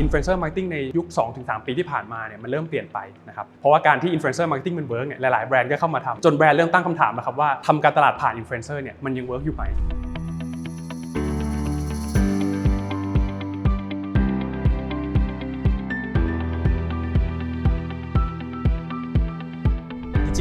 อินฟลูเอนเซอร์มาร์เก็ตติ้งในยุค 2-3 ปีที่ผ่านมาเนี่ยมันเริ่มเปลี่ยนไปนะครับเพราะว่าการที่อินฟลูเอนเซอร์มาร์เก็ตติ้งมันเวิร์กเนี่ยหลายๆแบรนด์ก็เข้ามาทำจนแบรนด์เริ่มตั้งคำถามนะครับว่าทำการตลาดผ่านอินฟลูเอนเซอร์เนี่ยมันยังเวิร์กอยู่ไหม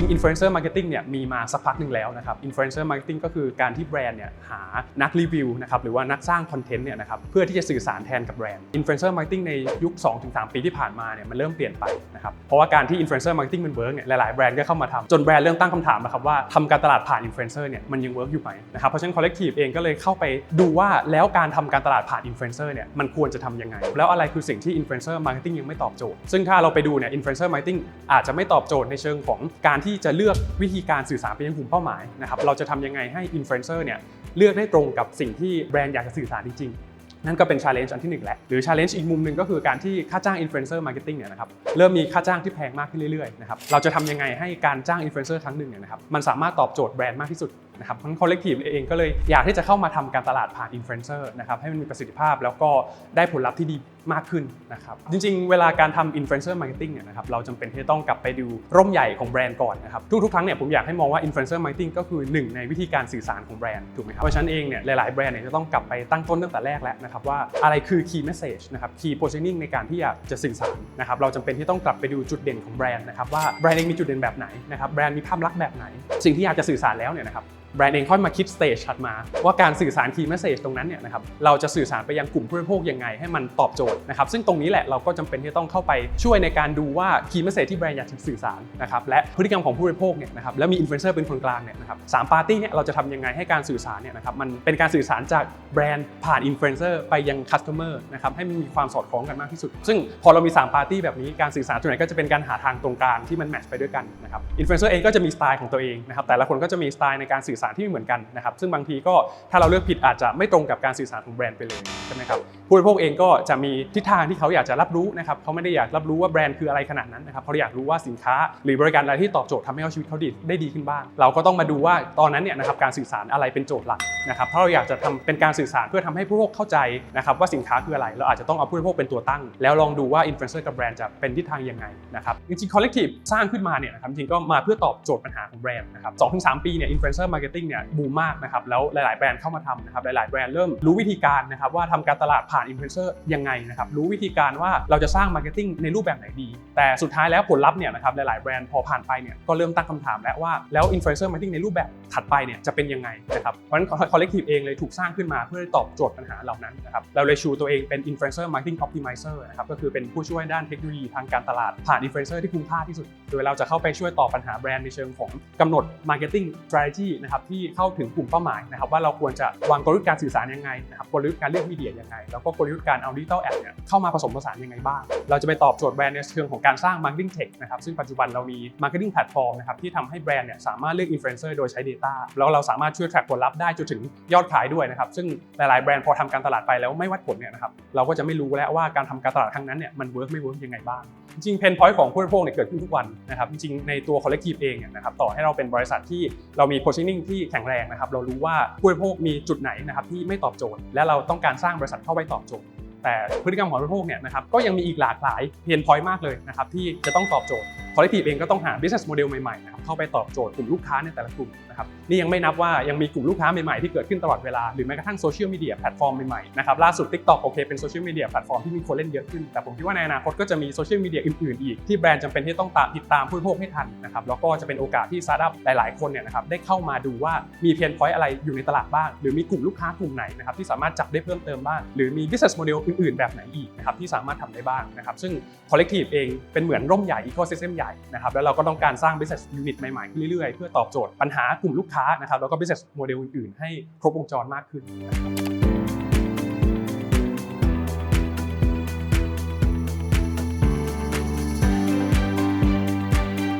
ริงๆ Influencer Marketing เนี่ยมีมาสักพักหนึ่งแล้วนะครับ Influencer Marketing ก็คือการที่แบรนด์เนี่ยหานักรีวิวนะครับหรือว่านักสร้างคอนเทนต์เนี่ยนะครับเพื่อที่จะสื่อสารแทนกับแบรนด์ Influencer Marketing ในยุค 2-3 ปีที่ผ่านมาเนี่ยมันเริ่มเปลี่ยนไปนะครับเพราะว่าการที่ Influencer Marketing มันเวิร์กเนี่ยหลายๆแบรนด์ก็เข้ามาทำจนแบรนด์เริ่มตั้งคำถามนะครับว่าทำการตลาดผ่าน Influencer เนี่ยมันยังเวิร์กอยู่ไหมนะครับเพราะฉะนั้น Collective เองก็เลยเข้าไปดูว่าแล้วการทำการตลาดผ่าน Influencer เนี่ยมันควรจะทำยังไง แล้วอะไรคือสิ่งที่ Influencer Marketing ยังไม่ตอบโจทย์ ซึ่งถ้าเราไปดูเนี่ย Influencer Marketing อาจจะไม่ตอบโจทย์ในเชิงของการที่จะเลือกวิธีการสื่อสารไปยังกลุ่มเป้าหมายนะครับเราจะทำยังไงให้อินฟลูเอนเซอร์เนี่ยเลือกได้ตรงกับสิ่งที่แบรนด์อยากจะสื่อสารจริงๆนั่นก็เป็นชาเลนจ์อันที่หนึ่งแหละ หรือชาเลนจ์อีกมุมหนึ่งก็คือการที่ค่าจ้างอินฟลูเอนเซอร์มาร์เก็ตติ้งเนี่ยนะครับเริ่มมีค่าจ้างที่แพงมากขึ้นเรื่อยๆนะครับเราจะทำยังไงให้การจ้างอินฟลูเอนเซอร์ครั้งหนึ่งเนี่ยนะครับมันสามารถตอบโจทย์แบรนด์มากที่สุดนะครับทั้ง collective เองก็เลยอยากที่จะเข้ามาทำการตลาดผ่าน influencer นะครับให้มันมีประสิทธิภาพแล้วก็ได้ผลลัพธ์ที่ดีมากขึ้นนะครับจริงๆ เวลาการทำ influencer marketing เนี่ยนะครับเราจำเป็นที่จะต้องกลับไปดูร่มใหญ่ของแบรนด์ก่อนนะครับทุกๆครั้งเนี่ยผมอยากให้มองว่า influencer marketing ก็คือหนึ่งในวิธีการสื่อสารของแบรนด์ถูกไหมครับเพราะฉะนั้นเองเนี่ยหลายๆแบรนด์เนี่ยจะต้องกลับไปตั้งต้นตั้งแต่แรกแล้วนะครับว่าอะไรคือ key message นะครับ key positioning ในการที่อยากจะสื่อสารนะครับเราจำเป็นที่ต้องกลับไปดูจุดเด่นของแบรนด์นะครับว่าแบรนด์เองมีจุดเด่นแบบไหนนะครับแบรนด์มีภาพลักษณ์แบบไหน สิ่งที่อยากจะสื่อสารแล้วเนี่ยนะครับแบรนด์เองค่อยมาคิดสเตจถัดมา ว่าการสื่อสาร key message ตรงนั้นเนี่ยนะครับเราจะสื่อสารไปยังกลุ่มผู้บริโภคยังไงให้มันตอบโจทย์นะครับซึ่งตรงนี้แหละเราก็จำเป็นที่จะต้องเข้าไปช่วยในการดูว่า key message ที่แบรนด์อยากสื่อสารนะครับและพฤติกรรมของผู้บริโภคเนี่ยนะครับแล้วมี influencer เป็นคนกลางเนี่ยนะครับสามปาร์ตี้เนี่ยเราจะทำยังไงให้การสื่อสารเนี่ยนะครับมันเป็นการสื่อสารจากแบรนด์ผ่าน influencer ไปยัง customer นะครับให้มันมีความสอดคล้องกันมากที่สุด ซึ่งพอเรามี3ปาร์ตี้แบบนี้การสื่อสารส่วนใหญ่ก็จะเป็นการหาทางตรงกลางที่มันแมทช์ไปด้วยกันนะครับ influencer เองก็จะมีสไตล์ของตัวเองนะครับแต่ละคนก็จะมีสไตล์ในการสื่อสารที่ไม่เหมือนกันนะครับซึ่งบางทีก็ถ้าเราเลือกผิดอาจจะไม่ตรงกับการสื่อสารของแบรนด์ไปเลยใช่ไหมครับผู้บริโภคเองก็จะมีทิศทางที่เขาอยากจะรับรู้นะครับเขาไม่ได้อยากรับรู้ว่าแบรนด์คืออะไรขนาดนั้นนะครับเขาอยากรู้ว่าสินค้า หรือบริการอะไรที่ตอบโจทย์ทำให้เขาชีวิตเขาดีได้ดีขึ้นบ้าง เราก็ต้องมาดูว่าตอนนั้นเนี่ยนะครับการสื่อสารอะไรเป็นโจทย์หลักนะครับเพราะเราอยากจะทำเป็นการสื่อสารเพื่อทำให้ผู้บริโภคเข้าใจนะครับว่าสินค้าคืออะไร เราอาจจะต้องเอาผู้บริโภคเป็นตัวตั้ง แล้วลองดูว่าอินฟลูเอนเซอร์กับแบรนด์จะเป็นทิศทางยังไงนะครับจริงๆ collective สร้างขึ้นมาเนี่ยนะครับจริงก็มาเพื่อตอบโจทย์ปัญหาของแบรนด์นะครับสองถึงสามปีเนี่ยอินฟลูเอนเซอร์มาร์เก็ตติ้งเนี่ยบูมมากนะครับแล้วหลาย ๆ แบรนด์เข้ามาทำนะครับหลาย ๆ แบรนด์เริ่มรู้วิธีการนะครับว่าทำการตลาดผ่านอินฟลูเอนเซอร์ยังไงนะครับรู้วิธีการว่าเราจะสร้างมาร์เก็ตติ้งในรูปแบบไหนดี แต่สุดท้ายแล้วผลลัพธ์เนี่ยนะครับหลาย ๆ แบรนด์พอผ่านไปเนี่ยก็เริ่มตั้งคำถามแล้วว่าแล้วอินฟลูเอนเซอร์มาร์เก็ตติ้งในรูปแบบถัดไปเนี่ยจะเป็นยังไงนะครับเพราะฉะนั้น collective เองเลยถูกสร้างขึ้นมาเพื่อตอบโจทย์ปัญหาเหล่านั้นนะครับเราเลยชูตัวเองเป็น influencer marketing optimizer นะครับก็คือเป็นผู้ช่วยด้านเทคโนโลยีทางการตลาดผ่าน influencer ที่คุ้มค่าที่สุด โดยเราจะเข้าไปช่วยตอบปัญหาแบรนด์ในเชิงของกำหนด marketing strategy นะครับที่เข้าถึงกลุ่มเป้าหมายนะครับว่าเราควรจะวางกลยุทธ์การสื่อสารยังไงนะครับกลยุทธ์การเลือกมีเดียยังไง แล้วก็กลยุทธ์การเอาดิจิตอลแอดเนี่ยเข้ามาผสมผสานยังไงบ้าง เราจะไปตอบโจทย์แบรนด์ในเชิงของการสร้าง marketing tech นะครับซึ่งปัจจุบันเรามี marketing platform นะครับที่ทำให้แบรนด์เนี่ยสามารถเลือก influencer โดยใช้ data แล้วเราสามารถช่วย track ผลลัพธ์ได้จนถึงยอดขายด้วยนะครับซึ่งหลายๆแบรนด์พอทำการตลาดไปแล้วไม่วัดผลเนี่ยนะครับเราก็จะไม่รู้แล้วว่าการทำการตลาดครั้งนั้นเนี่ยมันเวิร์กไม่เวิร์กยังไงบ้าง จริงเพนพอยต์ของผู้บริโภคเนี่ยเกิดขึ้นทุกวันนะครับจริงในตัวคอลเลกทีฟเองเนี่ยนะครับต่อให้เราเป็นบริษัทที่เรามี positioning ที่แข็งแรงนะครับเรารู้ว่าผู้บริโภคมีจุดไหนนะครับที่ไม่ตอบโจทย์ และเราต้องการสร้างบริษัทเข้าไปตอบโจทย์ แต่พฤติกรรมของผู้บริโภคเนี่ยนะครับก็ยังมีอีกหลากหลายเพนพอยต์มากเลยนะครับที่จะต้องตอบโจทย์คอลเลกทีฟเองก็ต้องหา business model ใหม่ๆนะครับเข้าไปตอบโจทย์กลุ่มลูกค้าในแต่ละกลุ่มนะครับนี่ยังไม่นับว่ายังมีกลุ่มลูกค้าใหม่ๆที่เกิดขึ้นตลอดเวลาหรือแม้กระทั่งโซเชียลมีเดียแพลตฟอร์มใหม่ๆนะครับล่าสุด TikTok โอเคเป็นโซเชียลมีเดียแพลตฟอร์มที่มีคนเล่นเยอะขึ้นแต่ผมคิดว่าในอนาคตก็จะมีโซเชียลมีเดียอื่นๆอีกที่แบรนด์จำเป็นที่ต้องตามติดตามผู้บริโภคให้ทันนะครับแล้วก็จะเป็นโอกาสที่สตาร์ทอัพหลายๆคนเนี่ยนะครับได้เข้ามาดูว่ามีเพนพอยต์อะไรอยู่ในตลาดบ้างหรือมีกลุ่มลูกค้ากลุ่มไหนนะครับที่สามารถจับได้เพิ่มเติมบ้างหรือมี business model อื่นๆ แบบไหนอีกนะครับที่สามารถทำได้บ้างนะครับซึ่ง collective เองเป็นเหมือนร่มใหญ่ ecosystem ใหญ่นะครับแล้วเราก็ต้องการสร้าง business unit ใหม่ๆขึ้นเรื่อยๆ เพื่อตอบโจทย์ปัญหากลุ่มลูกค้านะครับแล้วก็ business model อื่นๆ ให้ครบวงจรมากขึ้น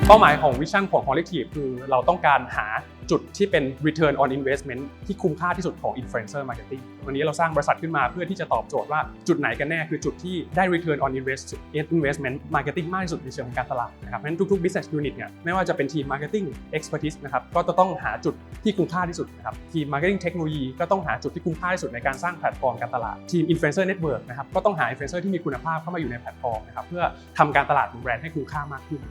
เป้าหมายของวิชั่นของ Collective คือเราต้องการหา จุดที่เป็น return on investment ที่คุ้มค่าที่สุดของ influencer marketing วันนี้เราสร้างบริษัทขึ้นมาเพื่อที่จะตอบโจทย์ว่าจุดไหนกันแน่คือจุดที่ได้ return on invest investment marketing มากที่สุดในเชิงของการตลาดนะครับเพราะฉะนั้นทุกๆ business unit เนี่ยไม่ว่าจะเป็นทีม marketing expertise นะครับก็จะต้องหาจุดที่คุ้มค่าที่สุดนะครับทีม marketing technology ก็ต้องหาจุดที่คุ้มค่าที่สุดในการสร้างแพลตฟอร์มการตลาดทีม influencer network นะครับก็ต้องหา influencer ที่มีคุณภาพเข้ามาอยู่ในแพลตฟอร์มนะครับเพื่อทำการตลาดของแบรนด์ให้คุ้มค่ามากขึ้น